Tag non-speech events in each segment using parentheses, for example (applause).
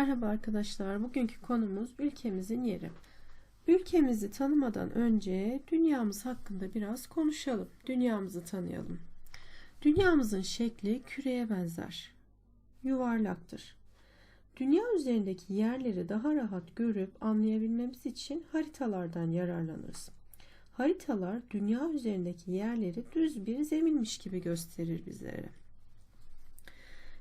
Merhaba arkadaşlar. Bugünkü konumuz ülkemizin yeri. Ülkemizi tanımadan önce dünyamız hakkında biraz konuşalım. Dünyamızı tanıyalım. Dünyamızın şekli küreye benzer. Yuvarlaktır. Dünya üzerindeki yerleri daha rahat görüp anlayabilmemiz için haritalardan yararlanırız. Haritalar dünya üzerindeki yerleri düz bir zeminmiş gibi gösterir bizlere.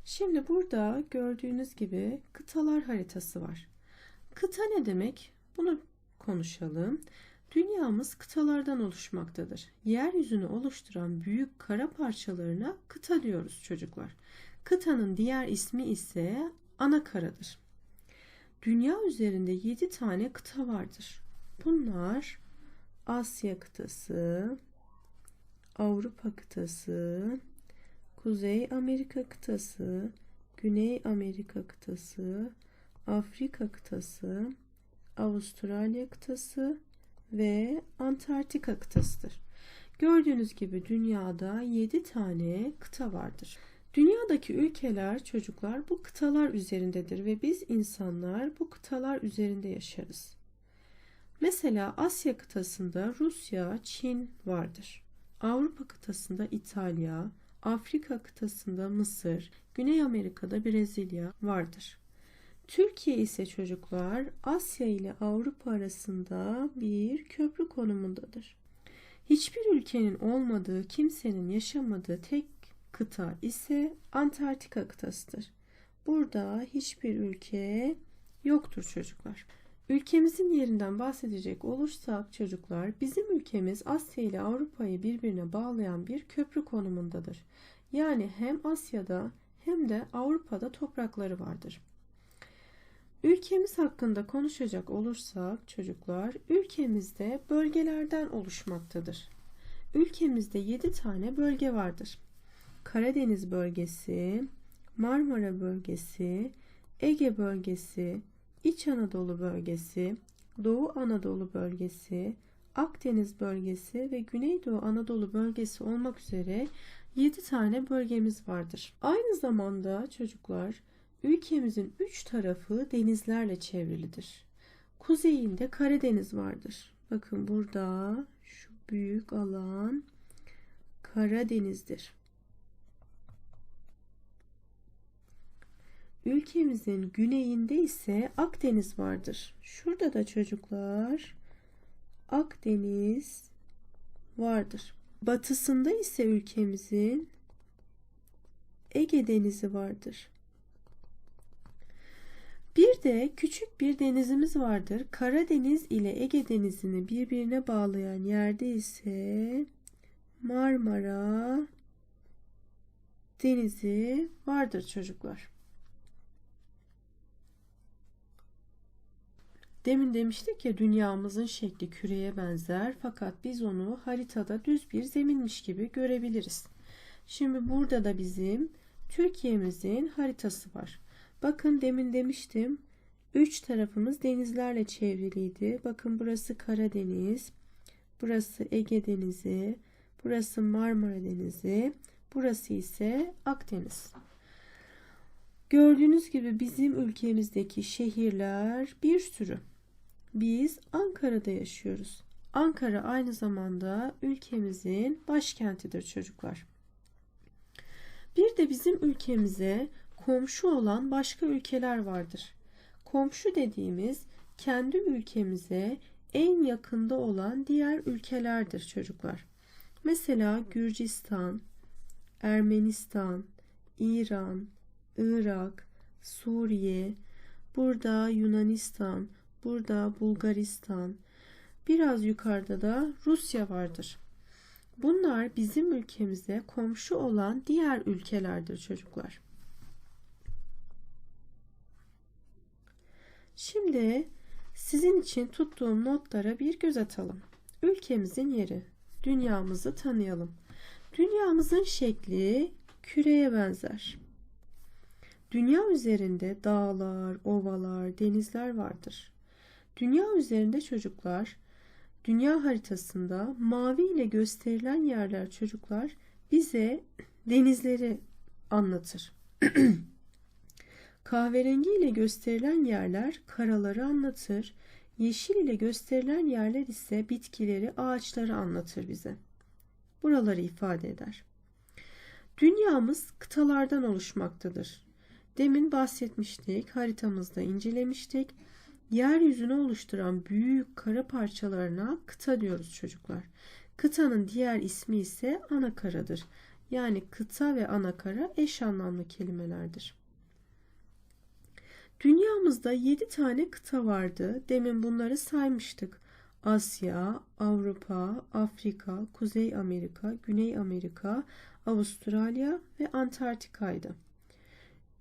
Şimdi burada gördüğünüz gibi kıtalar haritası var. Kıta ne demek? Bunu konuşalım. Dünyamız kıtalardan oluşmaktadır. Yeryüzünü oluşturan büyük kara parçalarına kıta diyoruz çocuklar. Kıtanın diğer ismi ise ana karadır. Dünya üzerinde 7 tane kıta vardır. Bunlar Asya kıtası, Avrupa kıtası, Kuzey Amerika kıtası, Güney Amerika kıtası, Afrika kıtası, Avustralya kıtası ve Antarktika kıtasıdır. Gördüğünüz gibi dünyada 7 tane kıta vardır. Dünyadaki ülkeler çocuklar bu kıtalar üzerindedir ve biz insanlar bu kıtalar üzerinde yaşarız. Mesela Asya kıtasında Rusya, Çin vardır. Avrupa kıtasında İtalya, Afrika kıtasında Mısır, Güney Amerika'da Brezilya vardır. Türkiye ise çocuklar Asya ile Avrupa arasında bir köprü konumundadır. Hiçbir ülkenin olmadığı, kimsenin yaşamadığı tek kıta ise Antarktika kıtasıdır. Burada hiçbir ülke yoktur çocuklar. Ülkemizin yerinden bahsedecek olursak çocuklar bizim ülkemiz Asya ile Avrupa'yı birbirine bağlayan bir köprü konumundadır. Yani hem Asya'da hem de Avrupa'da toprakları vardır. Ülkemiz hakkında konuşacak olursak çocuklar ülkemizde bölgelerden oluşmaktadır. Ülkemizde 7 tane bölge vardır. Karadeniz bölgesi, Marmara bölgesi, Ege bölgesi, İç Anadolu bölgesi, Doğu Anadolu bölgesi, Akdeniz bölgesi ve Güneydoğu Anadolu bölgesi olmak üzere 7 tane bölgemiz vardır. Aynı zamanda çocuklar ülkemizin 3 tarafı denizlerle çevrilidir. Kuzeyinde Karadeniz vardır. Bakın burada şu büyük alan Karadeniz'dir. Ülkemizin güneyinde ise Akdeniz vardır. Şurada da çocuklar Akdeniz vardır. Batısında ise ülkemizin Ege Denizi vardır. Bir de küçük bir denizimiz vardır. Karadeniz ile Ege Denizi'ni birbirine bağlayan yerde ise Marmara Denizi vardır çocuklar. Demin demiştik ya dünyamızın şekli küreye benzer fakat biz onu haritada düz bir zeminmiş gibi görebiliriz. Şimdi burada da bizim Türkiye'mizin haritası var. Bakın demin demiştim. Üç tarafımız denizlerle çevriliydi. Bakın burası Karadeniz, burası Ege Denizi, burası Marmara Denizi, burası ise Akdeniz. Gördüğünüz gibi bizim ülkemizdeki şehirler bir sürü. Biz Ankara'da yaşıyoruz. Ankara aynı zamanda ülkemizin başkentidir çocuklar. Bir de bizim ülkemize komşu olan başka ülkeler vardır. Komşu dediğimiz kendi ülkemize en yakında olan diğer ülkelerdir çocuklar. Mesela Gürcistan, Ermenistan, İran, Irak, Suriye, burada Yunanistan, burada Bulgaristan, biraz yukarıda da Rusya vardır. Bunlar bizim ülkemize komşu olan diğer ülkelerdir çocuklar. Şimdi sizin için tuttuğum notlara bir göz atalım. Ülkemizin yeri, dünyamızı tanıyalım. Dünyamızın şekli küreye benzer. Dünya üzerinde dağlar, ovalar, denizler vardır. Dünya üzerinde çocuklar, dünya haritasında mavi ile gösterilen yerler çocuklar bize denizleri anlatır. (clears throat) Kahverengi ile gösterilen yerler karaları anlatır. Yeşil ile gösterilen yerler ise bitkileri, ağaçları anlatır bize. Buraları ifade eder. Dünyamız kıtalardan oluşmaktadır. Demin bahsetmiştik, haritamızda incelemiştik. Yeryüzünü oluşturan büyük kara parçalarına kıta diyoruz çocuklar. Kıtanın diğer ismi ise anakaradır. Yani kıta ve anakara eş anlamlı kelimelerdir. Dünyamızda 7 tane kıta vardı. Demin bunları saymıştık. Asya, Avrupa, Afrika, Kuzey Amerika, Güney Amerika, Avustralya ve Antarktika'ydı.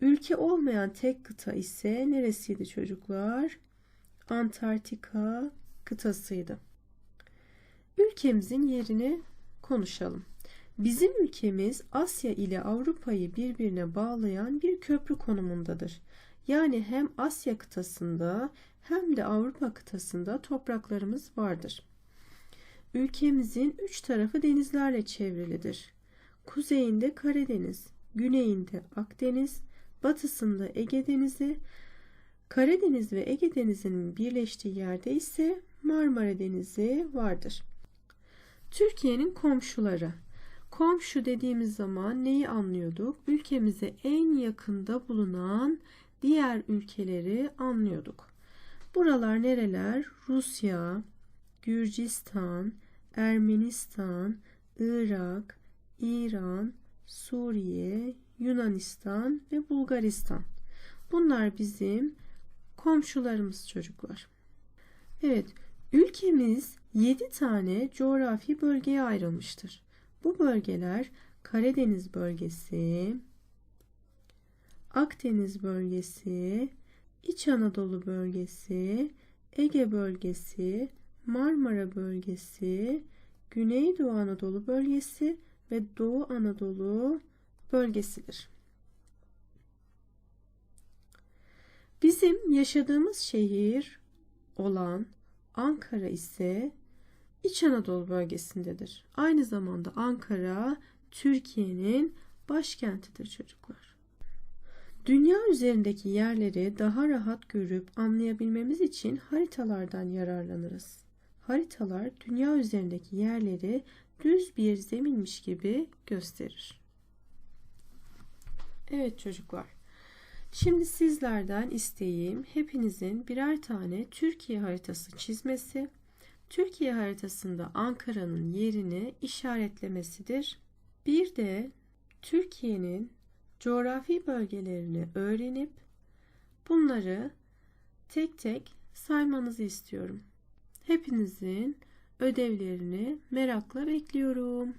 Ülke olmayan tek kıta ise neresiydi çocuklar? Antarktika kıtasıydı. Ülkemizin yerini konuşalım. Bizim ülkemiz Asya ile Avrupa'yı birbirine bağlayan bir köprü konumundadır. Yani hem Asya kıtasında hem de Avrupa kıtasında topraklarımız vardır. Ülkemizin üç tarafı denizlerle çevrilidir. Kuzeyinde Karadeniz, güneyinde Akdeniz, batısında Ege Denizi, Karadeniz ve Ege Denizi'nin birleştiği yerde ise Marmara Denizi vardır. Türkiye'nin komşuları. Komşu dediğimiz zaman neyi anlıyorduk? Ülkemize en yakında bulunan diğer ülkeleri anlıyorduk. Buralar nereler? Rusya, Gürcistan, Ermenistan, Irak, İran, Suriye, Yunanistan ve Bulgaristan. Bunlar bizim komşularımız çocuklar. Evet, ülkemiz 7 tane coğrafi bölgeye ayrılmıştır. Bu bölgeler Karadeniz bölgesi, Akdeniz bölgesi, İç Anadolu bölgesi, Ege bölgesi, Marmara bölgesi, Güneydoğu Anadolu bölgesi ve Doğu Anadolu bölgesidir. Bizim yaşadığımız şehir olan Ankara ise İç Anadolu bölgesindedir. Aynı zamanda Ankara Türkiye'nin başkentidir çocuklar. Dünya üzerindeki yerleri daha rahat görüp anlayabilmemiz için haritalardan yararlanırız. Haritalar dünya üzerindeki yerleri düz bir zeminmiş gibi gösterir. Evet çocuklar. Şimdi sizlerden isteğim hepinizin birer tane Türkiye haritası çizmesi, Türkiye haritasında Ankara'nın yerini işaretlemesidir. Bir de Türkiye'nin coğrafi bölgelerini öğrenip bunları tek tek saymanızı istiyorum. Hepinizin ödevlerini merakla bekliyorum.